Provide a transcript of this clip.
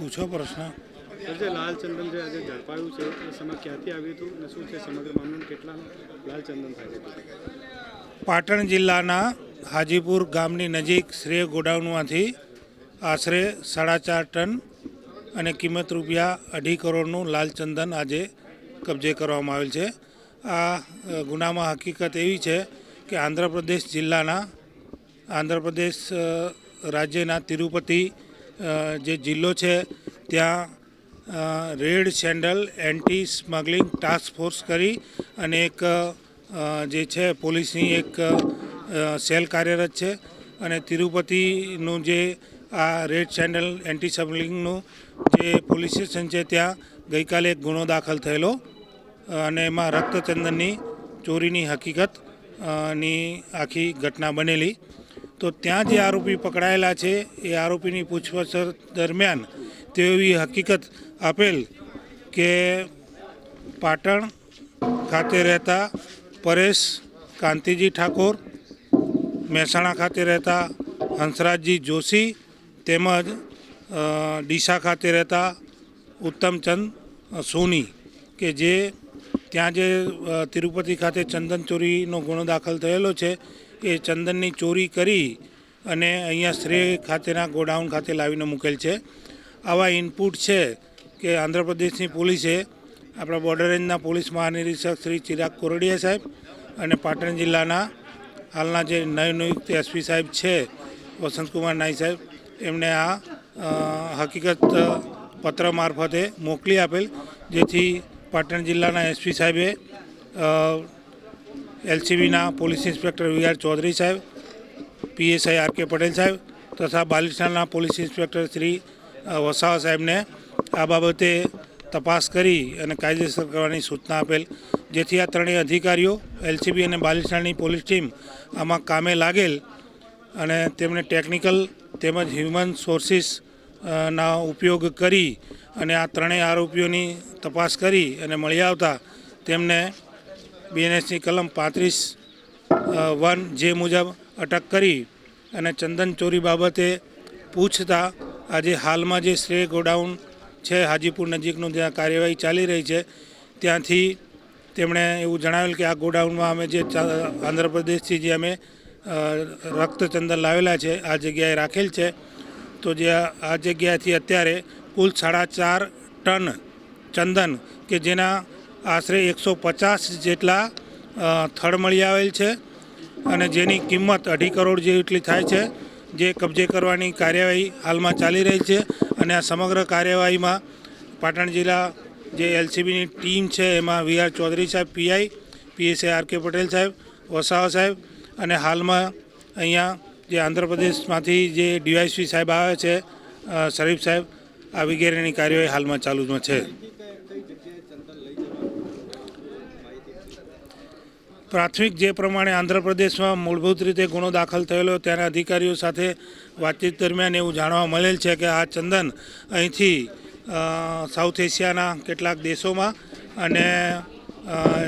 પૂછો પ્રશ્ન. જે લાલચંદન જે આજે ઝડપાયું છે એ સમય ક્યાંથી આવ્યું હતું અને શું છે સમગ્ર મામલો કેટલા લાલચંદન થાય પાટણ જિલ્લાના હાજીપુર ગામની નજીક શ્રેય ગોડાઉનમાંથી આશરે સાડા ચાર ટન અને કિંમત રૂપિયા અઢી કરોડનું લાલચંદન આજે કબજે કરવામાં આવેલ છે. આ ગુનામાં હકીકત એવી છે કે આંધ્રપ્રદેશ જિલ્લાના આંધ્રપ્રદેશ રાજ્યના તિરુપતિ જે જિલ્લો છે, ત્યાં red sandal anti smuggling task force કરી અને એક જે છે, પોલીસની એક સેલ કાર્યરત છે અને તિરુપતિનું જે આ રેડ સેન્ડલ એન્ટી સ્મગલિંગનું જે પોલીસ સ્ટેશન છે, ત્યાં ગઈકાલે એક ગુનો દાખલ થયેલો. અને એમાં રક્તચંદનની ચોરીની હકીકતની આખી ઘટના બનેલી. તો ત્યાં જે આરોપી પકડાયેલા છે, એ આરોપીની પૂછપરછ દરમિયાન તેઓ એવી હકીકત આપેલ કે પાટણ ખાતે રહેતા પરેશ કાંતિજી ઠાકોર, મહેસાણા ખાતે રહેતા હંસરાજજી જોશી તેમજ ડીસા ખાતે રહેતા ઉત્તમચંદ સોની કે જે ત્યાં જે તિરુપતિ ખાતે ચંદન ચોરીનો ગુનો દાખલ થયેલો છે એ ચંદનની ચોરી કરી અને અહીંયા શ્રેય ખાતેના ગોડાઉન ખાતે લાવીને મૂકેલ છે. આવા ઇનપુટ છે કે આંધ્રપ્રદેશની પોલીસે આપણા બોર્ડર રેન્જના પોલીસ મહાનિરીક્ષક શ્રી ચિરાગ કોરડિયા સાહેબ અને પાટણ જિલ્લાના હાલના જે નવનિયુક્ત એસપી સાહેબ છે, વસંતકુમાર નાઈ સાહેબ એમણે આ હકીકત પત્ર મારફતે મોકલી આપેલ, જેથી પાટણ જિલ્લાના એસપી સાહેબે એલસીબીના પોલીસ ઇન્સ્પેક્ટર વી ચૌધરી સાહેબ, પીએસઆઈ આર કે પટેલ સાહેબ તથા બાલિસ્ટાના પોલીસ ઇન્સ્પેક્ટર શ્રી વસાવા સાહેબને આ બાબતે તપાસ કરી અને કાયદેસર કરવાની સૂચના આપેલ. જેથી આ ત્રણેય અધિકારીઓ, એલસીબી અને બાલિસ્ટાની પોલીસ ટીમ આમાં કામે લાગેલ અને તેમણે ટેકનિકલ તેમજ હ્યુમન સોર્સિસ ના ઉપયોગ કરી અને આ ત્રણેય આરોપીઓની તપાસ કરી અને મળી આવતા તેમને બીએનએસની કલમ પાંત્રીસ વન જે મુજબ અટક કરી અને ચંદન ચોરી બાબતે પૂછતા આજે હાલમાં જે શ્રેય ગોડાઉન છે હાજીપુર નજીકનું જ્યાં કાર્યવાહી ચાલી રહી છે, ત્યાંથી તેમણે એવું જણાવેલ કે આ ગોડાઉનમાં અમે જે આંધ્રપ્રદેશથી જે અમે રક્ત રક્તચંદન લાવેલા છે, આ જગ્યાએ રાખેલ છે, તો જે આ જગ્યાથી અત્યારે કુલ સાડા ચાર ટન ચંદન કે જેના આશરે એકસો પચાસ જેટલા થળ મળી આવેલ છે અને જેની કિંમત અઢી કરોડ જેટલી થાય છે, જે કબજે કરવાની કાર્યવાહી હાલમાં ચાલી રહી છે અને આ સમગ્ર કાર્યવાહીમાં પાટણ જિલ્લા જે એલસીબીની ટીમ છે એમાં વી આર ચૌધરી સાહેબ, PI PSA R K Patel સાહેબ, વસાવા સાહેબ અને હાલમાં અહીંયા જે આંધ્રપ્રદેશમાંથી જે ડીવાયસી સાહેબ આવે છે શરીફ સાહેબ, આ વગેરેની કાર્યવાહી હાલમાં ચાલુમાં છે. પ્રાથમિક જે પ્રમાણે આંધ્રપ્રદેશમાં મૂળભૂત રીતે ગુનો દાખલ થયેલો તેના અધિકારીઓ સાથે વાતચીત દરમિયાન એવું જાણવા મળેલ છે કે આ ચંદન અહીંથી સાઉથ એશિયાના કેટલાક દેશોમાં અને